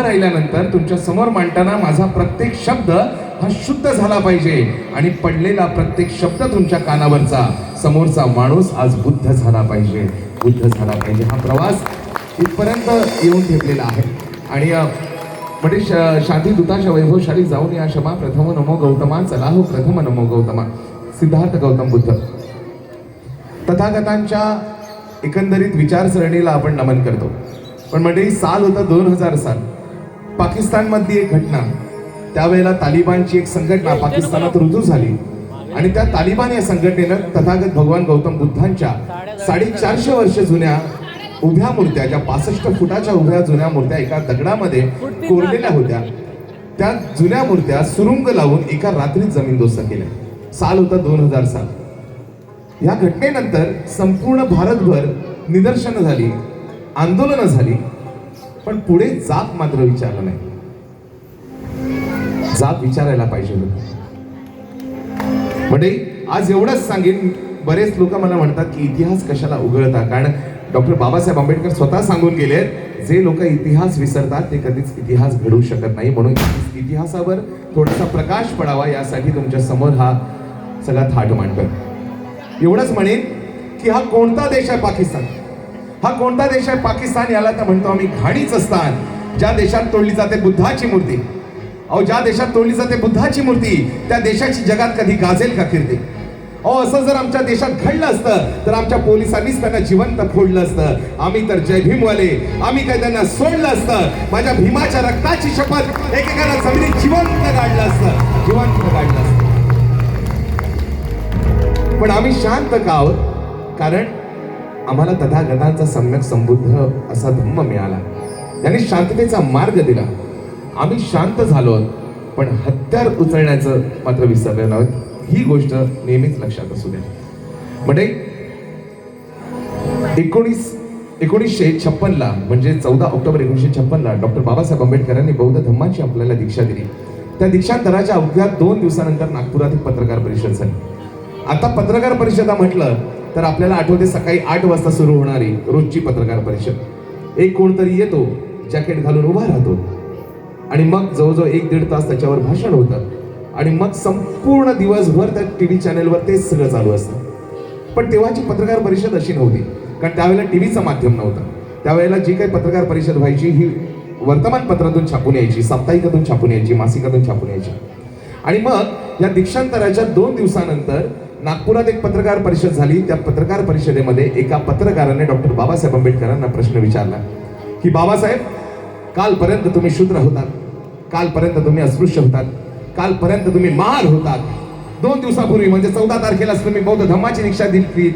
राहिल्यानंतर तुमच्यासमोर मांडताना माझा प्रत्येक शब्द हा शुद्ध झाला पाहिजे आणि पडलेला प्रत्येक शब्द तुमच्या कानावरचा. समोरचा माणूस आज बुद्ध झाला पाहिजे. बुद्ध झाला पाहिजे. हा प्रवास इथपर्यंत येऊन ठेवलेला आहे. आणि म्हणजे श- शांती दूताच्या वैभवशाली जाऊन या क्षमा प्रथम नमो गौतमा चला हो प्रथम नमो गौतमा. सिद्धार्थ गौतम बुद्ध. तथागतांच्या एकंदरीत विचारसरणीला आपण नमन करतो. पण म्हणजे साल होता दोन हजार साल. पाकिस्तानमधली एक घटना. त्यावेळेला तालिबानची एक संघटना पाकिस्तानात रुजू झाली. आणि त्या तालिबान या संघटनेनं तथागत भगवान गौतम बुद्धांच्या साडेचारशे वर्ष जुन्या उभ्या मूर्त्या ज्या पासष्ट फुटाच्या उभ्या जुन्या मूर्त्या एका दगडामध्ये कोरलेल्या होत्या. त्या जुन्या मूर्त्या सुरुंग लावून एका रात्रीत जमीनदोस्त केल्या. साल होता दोन हजार साल या घटनेनंतर संपूर्ण भारतभर निदर्शनं झाली आंदोलनं झाली. पण पुढे जात मात्र विचारलं नाही. जात विचारायला पाहिजे होतं. म्हणजे आज एवढंच सांगेन बरेच लोक मला म्हणतात की इतिहास कशाला उघडता कारण डॉक्टर बाबासाहेब आंबेडकर स्वतः सांगून गेले जे लोक इतिहास विसरतात ते कधीच इतिहास घडवू शकत नाही. म्हणून इतिहासावर थोडासा प्रकाश पडावा यासाठी तुमच्यासमोर हा सगळा थाट मांडतोय. एवढंच म्हणेन की हा कोणता देश आहे पाकिस्तान? हा कोणता देश आहे? पाकिस्तान याला तर म्हणतो आम्ही घाणीचस्तान ज्या देशात तोडली जाते बुद्धाची मूर्ती. अहो ज्या देशात तोडली जाते बुद्धाची मूर्ती त्या देशाची जगात कधी गाजेल का फिरते अहो असं जर आमच्या देशात घडलं असतं तर आमच्या पोलिसांनीच त्यांना जिवंत फोडलं असतं. आम्ही तर जय भीमवाले. आम्ही काय त्यांना सोडलं असतं. माझ्या भीमाच्या रक्ताची शपथ एकेकाला जमिनीत जिवंत काढलं असतं. जिवंत काढलं असतं. पण आम्ही शांत का आहोत? कारण आम्हाला तथागतांचा सम्यक संबुद्ध असा धम्म मिळाला. त्यांनी शांततेचा मार्ग दिला. आम्ही शांत झालो आहोत, पण हत्यार उचलण्याचं मात्र विसरलेलं आहोत. ही गोष्ट नेहमीच लक्षात असू द्या. म्हणजे एकोणीस एकोणीसशे छप्पनला म्हणजे चौदा ऑक्टोबर एकोणीसशे छप्पनला डॉक्टर बाबासाहेब आंबेडकरांनी बौद्ध धम्माची आपल्याला दीक्षा दिली. त्या दीक्षांतराच्या अवघ्या दोन दिवसानंतर नागपुरात एक पत्रकार परिषद झाली. आता पत्रकार परिषदा म्हटलं तर आपल्याला आठवते सकाळी आठ वाजता सुरू होणारी रोजची पत्रकार परिषद. एक कोणतरी येतो जॅकेट घालून उभा राहतो. आणि मग जवळजवळ एक दीड तास त्याच्यावर भाषण होतं. आणि मग संपूर्ण दिवसभर त्या टी व्ही चॅनलवर तेच सगळं चालू असतं. पण तेव्हाची पत्रकार परिषद अशी नव्हती कारण त्यावेळेला टी व्हीचं माध्यम नव्हतं. त्यावेळेला जी काही पत्रकार परिषद व्हायची ही वर्तमानपत्रातून छापून यायची साप्ताहिकातून छापून यायची मासिकातून छापून यायची. आणि मग या दीक्षांतराच्या दोन दिवसानंतर नागपुरात एक पत्रकार परिषद झाली. त्या पत्रकार परिषदेमध्ये एका पत्रकाराने डॉक्टर बाबासाहेब आंबेडकरांना प्रश्न विचारला की बाबासाहेब कालपर्यंत तुम्ही शूद्र होतात. कालपर्यंत तुम्ही अस्पृश्य होतात. कालपर्यंत तुम्ही महार होतात. दोन दिवसापूर्वी म्हणजे चौदा तारखेला तुम्ही बौद्ध धम्माची दीक्षा दिली.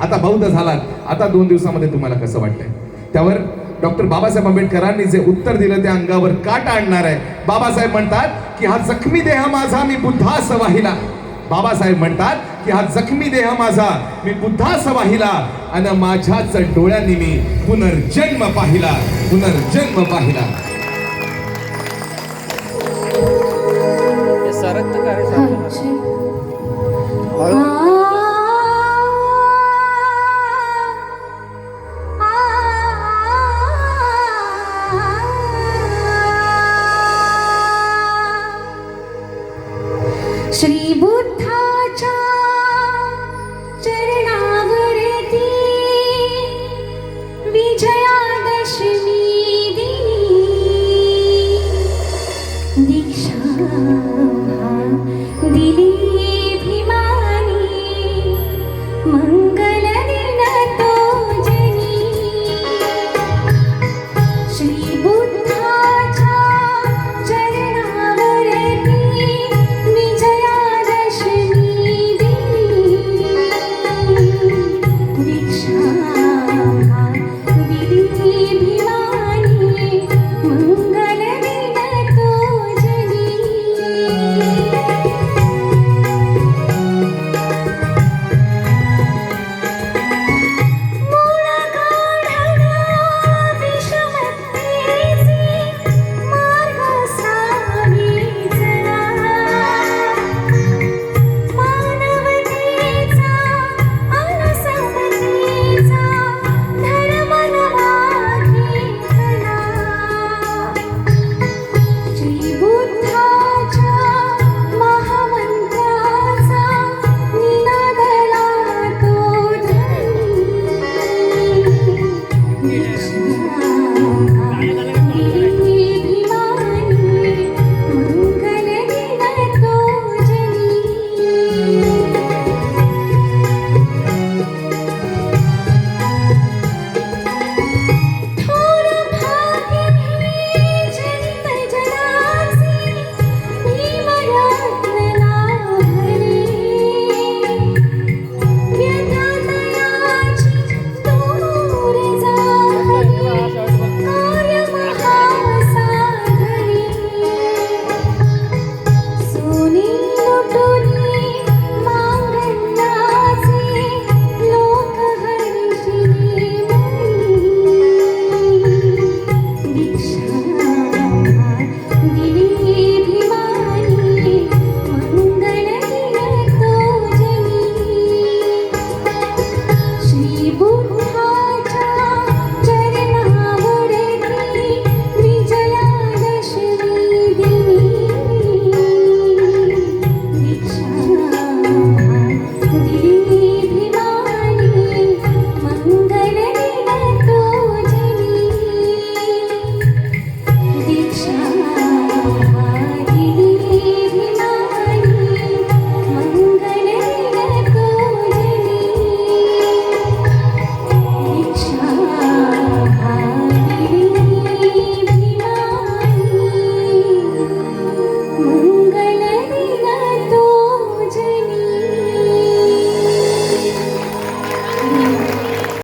आता बौद्ध झालात. आता दोन दिवसामध्ये तुम्हाला कसं वाटतंय? त्यावर डॉक्टर बाबासाहेब आंबेडकरांनी जे उत्तर दिलं त्या अंगावर काटा आणणार आहे. बाबासाहेब म्हणतात की हा जखमी देह माझा मी बुद्धास वाहिला बाबासाहेब म्हणतात की हा जखमी देह माझा. मी बुद्धास वाहिला आणि माझ्याच डोळ्यांनी मी पुनर्जन्म पाहिला. पुनर्जन्म पाहिला.